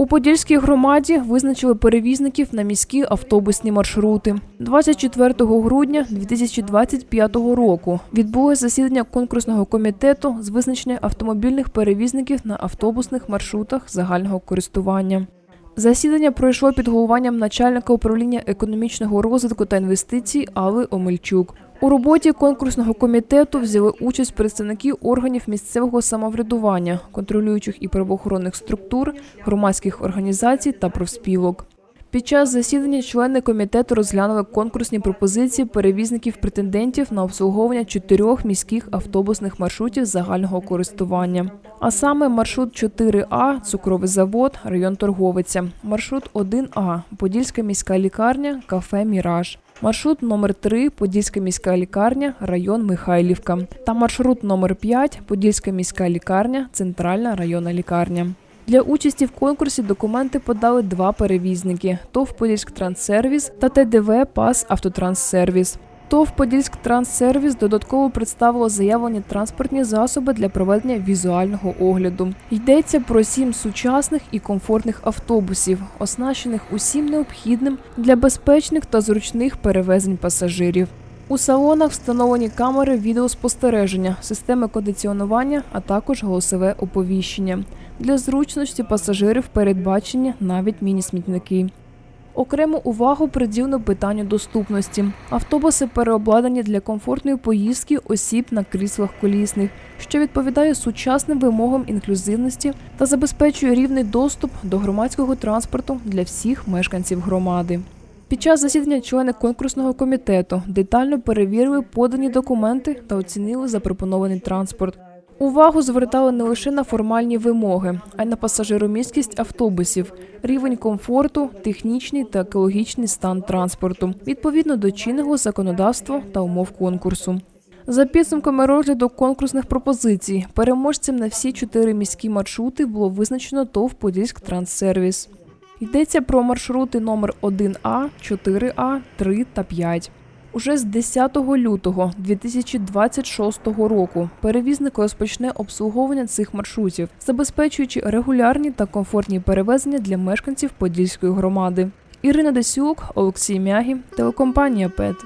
У Подільській громаді визначили перевізників на міські автобусні маршрути. 24 грудня 2025 року відбулося засідання конкурсного комітету з визначення автомобільних перевізників на автобусних маршрутах загального користування. Засідання пройшло під головуванням начальника управління економічного розвитку та інвестицій Алли Омельчук. У роботі конкурсного комітету взяли участь представники органів місцевого самоврядування, контролюючих і правоохоронних структур, громадських організацій та профспілок. Під час засідання члени комітету розглянули конкурсні пропозиції перевізників претендентів на обслуговування чотирьох міських автобусних маршрутів загального користування. А саме маршрут 4А Цукровий завод, район Торговиця, маршрут 1А Подільська міська лікарня, кафе Міраж. Маршрут номер 3 Подільська міська лікарня, район Михайлівка. Та маршрут номер 5 Подільська міська лікарня, центральна районна лікарня. Для участі в конкурсі документи подали два перевізники: ТОВ «Подільськ Транссервіс» та ТДВ «ПАС Автотранссервіс». ТОВ «Подільськтранссервіс» додатково представило заявлені транспортні засоби для проведення візуального огляду. Йдеться про сім сучасних і комфортних автобусів, оснащених усім необхідним для безпечних та зручних перевезень пасажирів. У салонах встановлені камери відеоспостереження, системи кондиціонування, а також голосове оповіщення. Для зручності пасажирів передбачені навіть міні-смітники. Окрему увагу приділено питанню доступності. Автобуси переобладнані для комфортної поїздки осіб на кріслах колісних, що відповідає сучасним вимогам інклюзивності та забезпечує рівний доступ до громадського транспорту для всіх мешканців громади. Під час засідання члени конкурсного комітету детально перевірили подані документи та оцінили запропонований транспорт. Увагу звертали не лише на формальні вимоги, а й на пасажиромісткість автобусів, рівень комфорту, технічний та екологічний стан транспорту відповідно до чинного законодавства та умов конкурсу. За підсумками розгляду конкурсних пропозицій, переможцем на всі чотири міські маршрути було визначено ТОВ «Подільськтранссервіс». Йдеться про маршрути номер 1А, 4А, 3 та 5. Уже з 10 лютого 2026 року перевізник розпочне обслуговування цих маршрутів, забезпечуючи регулярні та комфортні перевезення для мешканців Подільської громади. Ірина Десюк, Олексій Мягі, телекомпанія ПЕТ.